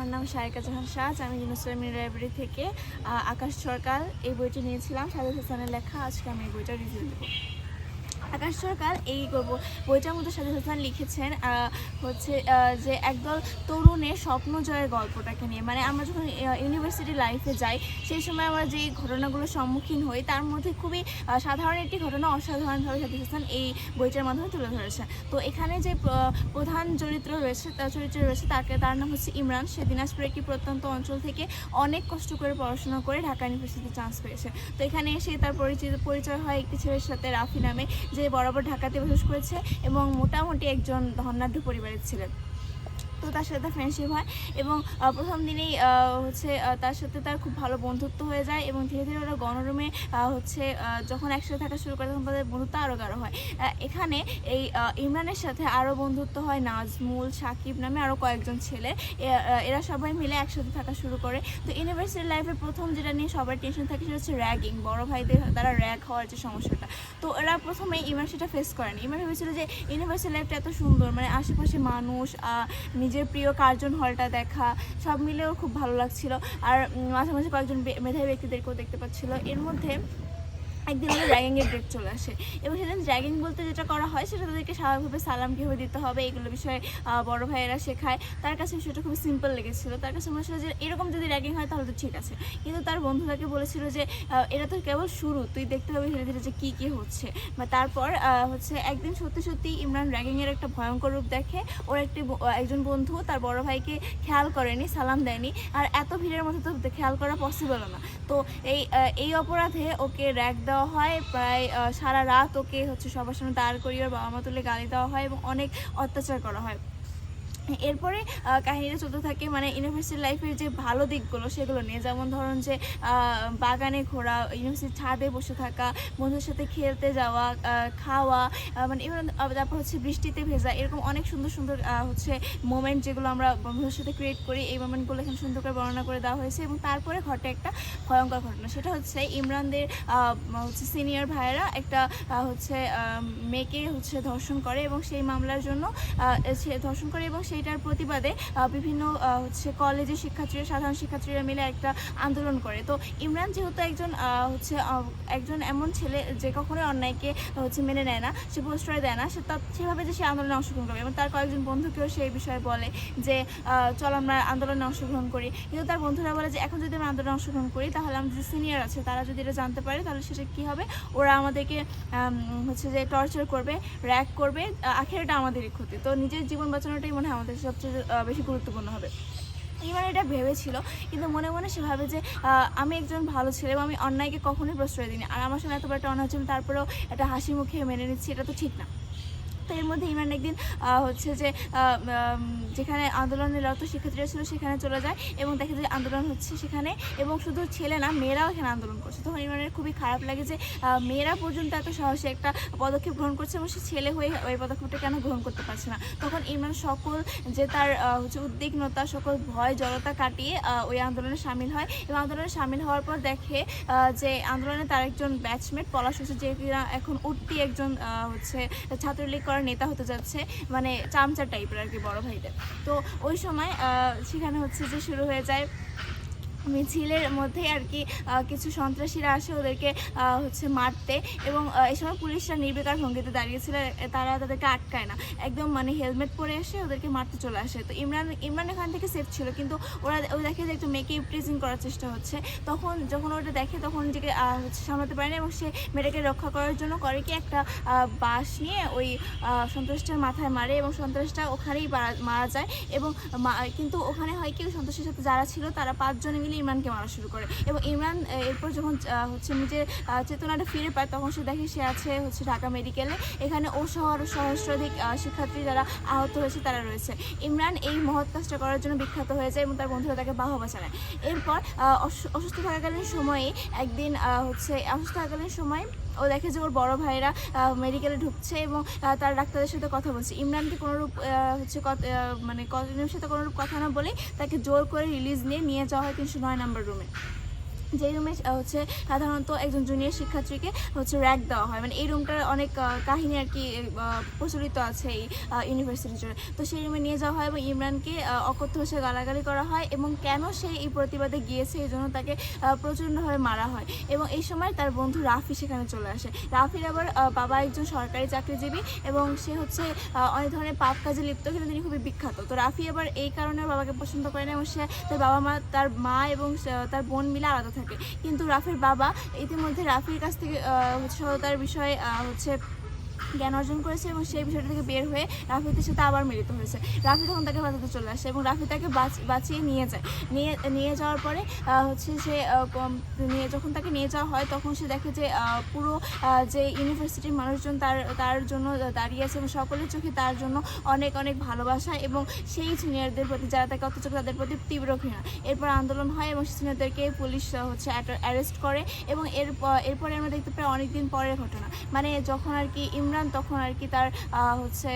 আমার নাম শারিকা জাহান সাজ, আমি ইউনুসলামী লাইব্রেরি থেকে আকাশ সরকার এই বইটি নিয়েছিলাম। সাজেদ হাসানের লেখা, আজকে আমি এই বইটা রিভিউ দেবো। আকাশ সরকার এই বইটার মধ্যে সাজেদ হাসান লিখেছেন হচ্ছে যে একদল তরুণের স্বপ্ন জয়ের গল্পটাকে নিয়ে। মানে আমরা যখন ইউনিভার্সিটি লাইফে যাই, সেই সময় আমরা যে ঘটনাগুলোর সম্মুখীন হই, তার মধ্যে খুবই সাধারণ একটি ঘটনা অসাধারণভাবে সাজেদ হাসান এই বইটার মাধ্যমে তুলে ধরেছেন। তো এখানে যে প্রধান চরিত্র রয়েছে তার চরিত্র রয়েছে তাকে, তার নাম হচ্ছে ইমরান। সে দিনাজপুরের একটি প্রত্যন্ত অঞ্চল থেকে অনেক কষ্ট করে পড়াশোনা করে ঢাকা ইউনিভার্সিটিতে চান্স পেয়েছে। তো এখানে এসে তার পরিচিত, পরিচয় হয় একটি ছেলের সাথে, রাফি নামে, যে বরাবর ঢাকাতে বসবাস করেছে এবং মোটামুটি একজন ধনাঢ্য পরিবারের ছিলেন তো তার সাথে তার ফ্রেন্ডশিপ হয় এবং প্রথম দিনেই হচ্ছে তার সাথে তার খুব ভালো বন্ধুত্ব হয়ে যায় এবং ধীরে ধীরে ওরা গণরুমে হচ্ছে যখন একসাথে থাকা শুরু করে তখন তাদের বন্ধুত্ব আরও গাঢ় হয়। এখানে এই ইমরানের সাথে আরও বন্ধুত্ব হয় নাজমুল, সাকিব নামে আরও কয়েকজন ছেলে। এরা সবাই মিলে একসাথে থাকা শুরু করে। তো ইউনিভার্সিটি লাইফে প্রথম যেটা নিয়ে সবার টেনশন থাকে সেটা হচ্ছে র্যাগিং বড় ভাইদের দ্বারা র্যাগ হওয়ার যে সমস্যাটা। তো এরা প্রথমে ইমরান সেটা ফেস করেনি। ইমরান ভেবেছিল যে ইউনিভার্সিটি লাইফটা এত সুন্দর মানে আশেপাশে মানুষ নিজের প্রিয় কার্জন হলটা দেখা, সব মিলেও খুব ভালো লাগছিল। আর মাঝে মাঝে কয়েকজন মেধাবী ব্যক্তিদেরকেও দেখতে পাচ্ছিল। এর মধ্যে একদিন ওদের র্যাগিংয়ের ডেট চলে আসে। এবং সেদিন র্যাগিং বলতে যেটা করা হয়, সেটা তাদেরকে স্বাভাবিকভাবে সালাম কীভাবে দিতে হবে, এগুলো বিষয়ে বড় ভাইয়েরা শেখায়। তার কাছে বিষয়টা খুব সিম্পল লেগেছিল। তার কাছে মনে হচ্ছিল যে, এরকম যদি র্যাগিং হয়, তাহলে তো ঠিক আছে। কিন্তু তার বন্ধুরাকে বলেছিল যে এটা তো কেবল শুরু, তুই দেখতে হবে ধীরে ধীরে যে কী কী হচ্ছে। বা তারপর হচ্ছে একদিন সত্যি সত্যি ইমরান র্যাগিংয়ের একটা ভয়ঙ্কর রূপ দেখে। ওর একটি একজন বন্ধু তার বড় ভাইকে খেয়াল করেনি, সালাম দেয়নি। আর এত ভিড়ের মধ্যে তো খেয়াল করা পসিবল না। তো এই এই অপরাধে ওকে র্যাক দেওয়া হয়। প্রায় সারা রাত ওকে হচ্ছে সবার সামনে দাঁড় করিয়ে বাবা মা তুলে গালি দেওয়া হয় এবং অনেক অত্যাচার করা হয়। এরপরে কাহিনীটা চলতে থাকে মানে ইউনিভার্সিটি লাইফের যে ভালো দিকগুলো সেগুলো নিয়ে। যেমন ধরুন যে বাগানে ঘোরা ইউনিভার্সিটির ছাদে বসে থাকা বন্ধুদের সাথে খেলতে যাওয়া খাওয়া মানে আহ, তারপর হচ্ছে বৃষ্টিতে ভেজা এরকম অনেক সুন্দর সুন্দর হচ্ছে মোমেন্ট যেগুলো আমরা বন্ধুদের সাথে ক্রিয়েট করি এই মোমেন্টগুলো এখানে সুন্দর করে বর্ণনা করে দেওয়া হয়েছে। এবং তারপরে ঘটে একটা ভয়ঙ্কর ঘটনা সেটা হচ্ছে ইমরানদের হচ্ছে সিনিয়র ভাইয়েরা একটা হচ্ছে মেয়েকে হচ্ছে ধর্ষণ করে এবং সেই মামলার জন্য সে ধর্ষণ করে এবং সেইটার প্রতিবাদে বিভিন্ন হচ্ছে কলেজের শিক্ষার্থীরা, সাধারণ শিক্ষার্থীরা মিলে একটা আন্দোলন করে। তো ইমরান যেহেতু একজন হচ্ছে একজন এমন ছেলে যে কখনোই অন্যায়কে, হচ্ছে, মেনে নেয় না, সে প্রশ্রয় দেয় না, সে তার, সেভাবে যে সে আন্দোলনে অংশগ্রহণ করবে। এবং তার কয়েকজন বন্ধুকেও সেই বিষয়ে বলে যে চল আমরা আন্দোলনে অংশগ্রহণ করি। কিন্তু তার বন্ধুরা বলে যে, এখন যদি আমরা আন্দোলনে অংশগ্রহণ করি, তাহলে আমাদের যে সিনিয়র আছে, তারা যদি এটা জানতে পারে, তাহলে সেটা কী হবে? ওরা আমাদেরকে হচ্ছে যে টর্চার করবে র্যাক করবে আখের এটা আমাদেরই ক্ষতি। তো নিজের জীবন বাঁচানোটাই মনে হয় আমাদের সবচেয়ে বেশি গুরুত্বপূর্ণ হবে। ইমান এটা ভেবেছিল, কিন্তু মনে মনে সে ভাবে যে আমি একজন ভালো ছেলে এবং আমি অন্যায়কে কখনোই প্রশ্রয় দিইনি। আর আমার সঙ্গে এতবার একটা অন্যায় তারপরেও একটা হাসি মুখে মেনে নিচ্ছি, এটা তো ঠিক না। তো এর মধ্যে ইমরান একদিন হচ্ছে যে যেখানে আন্দোলনে রত শিক্ষার্থীরা ছিল সেখানে চলে যায় এবং দেখে যে আন্দোলন হচ্ছে সেখানে এবং শুধু ছেলে না, মেয়েরাও এখানে আন্দোলন করছে। তখন ইমরানের খুবই খারাপ লাগে যে মেয়েরা পর্যন্ত এত সাহসী একটা পদক্ষেপ গ্রহণ করছে এবং সে ছেলে হয়ে ওই পদক্ষেপটা কেন গ্রহণ করতে পারছে না? তখন ইমরান সকল যে তার হচ্ছে উদ্বিগ্নতা, সকল ভয়, জড়তা কাটিয়ে ওই আন্দোলনে সামিল হয় এবং আন্দোলনে সামিল হওয়ার পর দেখে যে আন্দোলনে তার একজন ব্যাচমেট পলাশ হোসেন যে এখন উঠতি একজন হচ্ছে ছাত্রলীগ করার নেতা হতে যাচ্ছে মানে চামচা টাইপের আর কি বড় ভাইদের তো ওই সময় সেখানে হচ্ছে যে শুরু হয়ে যায় মিছিলের মধ্যে আর কি কিছু সন্ত্রাসীরা আসে ওদেরকে হচ্ছে মারতে এবং এই সময় পুলিশরা নির্বিকার ভঙ্গিতে দাঁড়িয়েছিল তারা তাদেরকে আটকায় না। একদম মানে হেলমেট পরে এসে ওদেরকে মারতে চলে আসে। তো ইমরান ইমরান এখান থেকে সেফ ছিল, কিন্তু ওরা ও দেখে যে একটু মেয়েকে ইপ্রিজিং করার চেষ্টা হচ্ছে। তখন যখন ওটা দেখে, তখন নিজেকে হচ্ছে সামলাতে পারে না এবং সে মেয়েটাকে রক্ষা করার জন্য করে কি একটা বাঁশ নিয়ে ওই সন্ত্রাসটার মাথায় মারে এবং সন্ত্রাসটা ওখানেই মারা- যায় এবং কিন্তু ওখানে হয় কি সন্ত্রাসের সাথে যারা ছিল, তারা পাঁচজনে মিলে ইমরানকে মারা শুরু করে। এবং ইমরান এরপর যখন হচ্ছে নিজের চেতনাটা ফিরে পায়, তখন সে দেখে সে আছে হচ্ছে ঢাকা মেডিকেলে এখানে ও সহ আরও সহস্রাধিক শিক্ষার্থী যারা আহত হয়েছে, তারা রয়েছে। ইমরান এই মহৎ কাজটা করার জন্য বিখ্যাত হয়ে যায় এবং তার বন্ধুরা তাকে বাহবা জানায়। এরপর অসু- অসুস্থ থাকাকালীন সময়ে একদিন হচ্ছে, অসুস্থ থাকাকালীন সময় ও দেখে যে ওর বড় ভাইরা মেডিকেলে ঢুকছে এবং তার ডাক্তারের সাথে কথা বলছে। ইমরানকে কোনোরূপ হচ্ছে মানে কতজনের সাথে কোনোরূপ কথা না বলে তাকে জোর করে রিলিজ নিয়ে নিয়ে যাওয়া হয় তিনশো নয় নাম্বার রুমে যে রুমে হচ্ছে সাধারণত একজন জুনিয়র শিক্ষার্থীকে হচ্ছে র্যাক দেওয়া হয়। মানে এই রুমটার অনেক কাহিনী আর কি প্রচলিত আছে এই ইউনিভার্সিটি জুড়ে তো সেই রুমে নিয়ে যাওয়া হয় এবং ইমরানকে অকথ্য ভাষে গালাগালি করা হয় এবং কেন সে এই প্রতিবাদে গিয়েছে এই জন্য তাকে প্রচণ্ডভাবে মারা হয়। এবং এই সময় তার বন্ধু রাফি সেখানে চলে আসে। রাফির আবার বাবা একজন সরকারি চাকরিজীবী এবং সে হচ্ছে অনেক ধরনের পাপ কাজে লিপ্ত, কিন্তু তিনি খুবই বিখ্যাত। তো রাফি আবার এই কারণে বাবাকে পছন্দ করে না এবং সে, তার বাবা মা তার মা এবং তার বোন মিলে আলাদা থাকে কিন্তু রাফির বাবা ইতিমধ্যে রাফির কাছ থেকে সততার বিষয়ে হচ্ছে জ্ঞান অর্জন করেছে এবং সেই বিষয়টা থেকে বের হয়ে রাফিদের সাথে আবার মিলিত হয়েছে। রাফি তখন তাকে বাঁচাতে চলে আসে এবং রাফি তাকে বাঁচ- বাঁচিয়ে নিয়ে যায়। নিয়ে নিয়ে যাওয়ার পরে হচ্ছে সে নিয়ে, যখন তাকে নিয়ে যাওয়া হয় তখন সে দেখে যে পুরো যে ইউনিভার্সিটির মানুষজন তার তার জন্য দাঁড়িয়ে আছে এবং সকলের চোখে তার জন্য অনেক অনেক ভালোবাসা এবং সেই সিনিয়রদের প্রতি, যারা তাকে অত্যাচার তাদের প্রতি তীব্র ঘৃণা। এরপর আন্দোলন হয় এবং সিনিয়রদেরকে পুলিশ হচ্ছে অ্যারেস্ট করে এবং এর এরপরে আমরা দেখতে পাই অনেকদিন পরের ঘটনা। মানে যখন আর কি ইমরান তখন আর কি তার হচ্ছে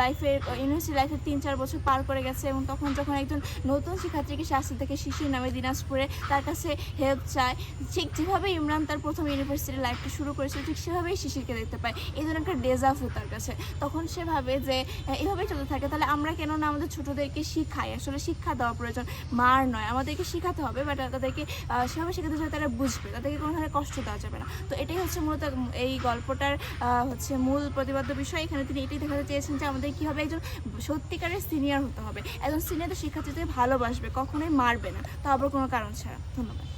লাইফের ইউনিভার্সিটি লাইফের তিন চার বছর পার করে গেছে এবং তখন যখন একজন নতুন শিক্ষার্থীকে শাস্তি থেকে শিশির নামে দিনাজপুরে তার কাছে হেল্প চায়, ঠিক যেভাবে ইমরান তার প্রথম ইউনিভার্সিটি লাইফটা শুরু করেছিল, ঠিক সেভাবেই শিশিরকে দেখতে পায়। এই জন্য একটা ডেজাফু তার কাছে। তখন সে ভাবে যে এভাবেই চলতে থাকে, তাহলে আমরা কেন না আমাদের ছোটোদেরকে শিখাই, আসলে শিক্ষা দেওয়া প্রয়োজন। মার নয়, আমাদেরকে শেখাতে হবে বাট তাদেরকে সেভাবে শেখাতে যাবে তারা বুঝবে, তাদেরকে কোনো ধরনের কষ্ট দেওয়া যাবে না। তো এটাই হচ্ছে মূলত এই গল্পটার হচ্ছে মূল প্রতিবাদ্য বিষয়। এখানে তিনি এটাই দেখাতে চেয়েছেন যে আমাদের কীভাবে একজন সত্যিকারের সিনিয়র হতে হবে। একজন সিনিয়র শিক্ষার্থীদের ভালোবাসবে, কখনোই মারবে না। তা আবার কোনো কারণ ছাড়া। ধন্যবাদ।